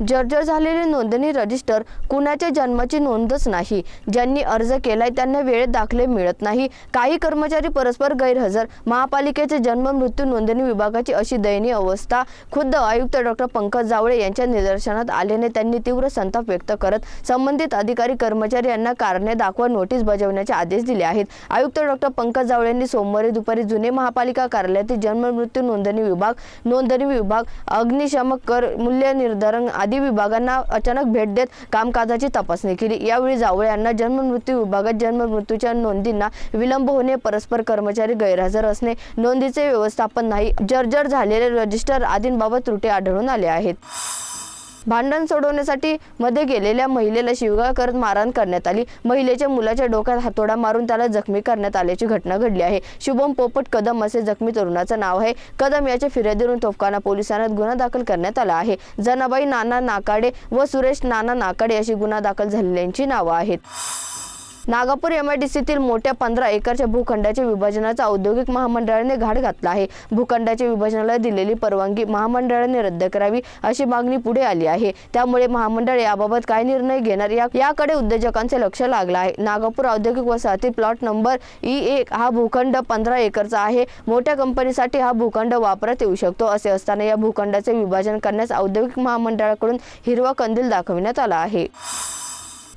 जर्जर झालेले नोंदणी रजिस्टर कुणाच्या जन्माची नोंदच नाही. ज्यांनी अर्ज केलाय त्यांना वेळेत दाखले मिळत नाही. काही कर्मचारी परस्पर गैरहजर. महापालिकेचे जन्म मृत्यू नोंदणी विभागाची अशी दयनीय अवस्था खुद्द आयुक्त डॉक्टर पंकज जावळे यांच्या निदर्शनात आल्याने त्यांनी तीव्र संताप व्यक्त करत संबंधित अधिकारी कर्मचारी यांना कारणे दाखवा नोटीस बजावण्याचे आदेश दिले आहेत. आयुक्त डॉक्टर पंकज जावळे यांनी सोमवारी दुपारी जुने महापालिका कार्यालयातील जन्म मृत्यू नोंदणी विभाग नोंदणी विभाग अग्निशमक कर मूल्य निर्धारण आदी विभागांना अचानक भेट देत कामकाजाची तपासणी केली. यावेळी जावळे यांना जन्म मृत्यू विभागात जन्म मृत्यूच्या नोंदींना विलंब होणे परस्पर कर्मचारी गैरहजर असणे नोंदीचे व्यवस्थापन नाही जर्जर झालेले रजिस्टर आदींबाबत त्रुटी आढळून आल्या आहेत. भांडण सोडवण्यासाठी मध्ये गेलेल्या महिलेला शिवगाळ करत मारहाण करण्यात आली. महिलेच्या मुलाच्या डोक्यात हातोडा मारून त्याला जखमी करण्यात आल्याची घटना घडली आहे. शुभम पोपट कदम असे जखमी तरुणाचं नाव आहे. कदम याच्या फिर्यादीवरून तोफखाना पोलिसांना गुन्हा दाखल करण्यात आला आहे. जनाबाई नाना नाकाडे व सुरेश नाना नाकाडे अशी गुन्हा दाखल झालेल्यांची नावं आहेत. नागापूर एमआयडीसीतील मोठ्या पंधरा एकरच्या भूखंडाच्या विभाजनाचा औद्योगिक महामंडळाने घाट घातला आहे. भूखंडाच्या विभाजनाला दिलेली परवानगी महामंडळाने रद्द करावी अशी मागणी पुढे आली आहे. त्यामुळे महामंडळ याबाबत काय निर्णय घेणार याकडे उद्योजकांचे लक्ष लागलं आहे. नागापूर औद्योगिक वसाहती प्लॉट नंबर ई एक हा भूखंड पंधरा एकरचा आहे. मोठ्या कंपनीसाठी हा भूखंड वापरात येऊ शकतो असे असताना या भूखंडाचे विभाजन करण्यास औद्योगिक महामंडळाकडून हिरवा कंदील दाखविण्यात आला आहे.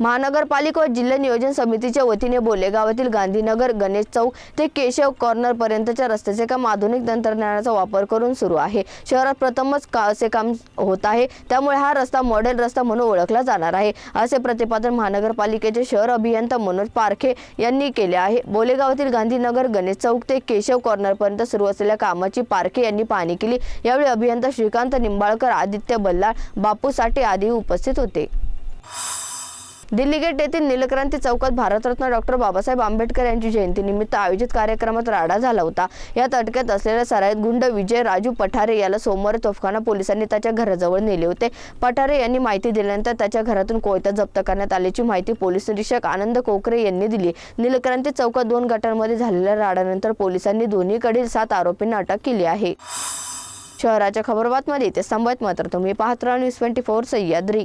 महानगरपालिका व जिल्हा नियोजन समितीच्या वतीने बोलेगावातील गांधीनगर गणेश चौक ते केशव कॉर्नर पर्यंतच्या रस्त्याचे काम आधुनिक तंत्रज्ञानाचा वापर करून सुरू आहे. शहरात प्रथमच का असे काम होत आहे. त्यामुळे हा रस्ता मॉडेल रस्ता म्हणून ओळखला जाणार आहे. असे प्रतिपादन महानगरपालिकेचे शहर अभियंता मनोज पारखे यांनी केले आहे. बोलेगावातील गांधीनगर गणेश चौक ते केशव कॉर्नर पर्यंत सुरू असलेल्या कामाची पारखे यांनी पाहणी केली. यावेळी अभियंता श्रीकांत निंबाळकर आदित्य बल्लाळ बापू साठे आदी उपस्थित होते. दिल्ली गेट येथील नीलक्रांती चौकात भारतरत्न डॉक्टर बाबासाहेब आंबेडकर यांची जयंतीनिमित्त आयोजित कार्यक्रमात राडा झाला होता. यात अटकेत असलेल्या सराईत गुंड विजय राजू पठारे याला सोमवारी तोफखाना पोलिसांनी त्याच्या घराजवळ नेले होते. पठारे यांनी माहिती दिल्यानंतर त्याच्या घरातून कोयता जप्त करण्यात आल्याची माहिती पोलीस निरीक्षक आनंद कोकरे यांनी दिली. नीलक्रांती चौकात दोन गटांमध्ये झालेल्या राडानंतर पोलिसांनी दोन्हीकडील सात आरोपींना अटक केली आहे. शहराच्या खबरबातमध्ये इथे संबंधित मात्र तुम्ही पाहत राहा. News twenty four Sahyadri.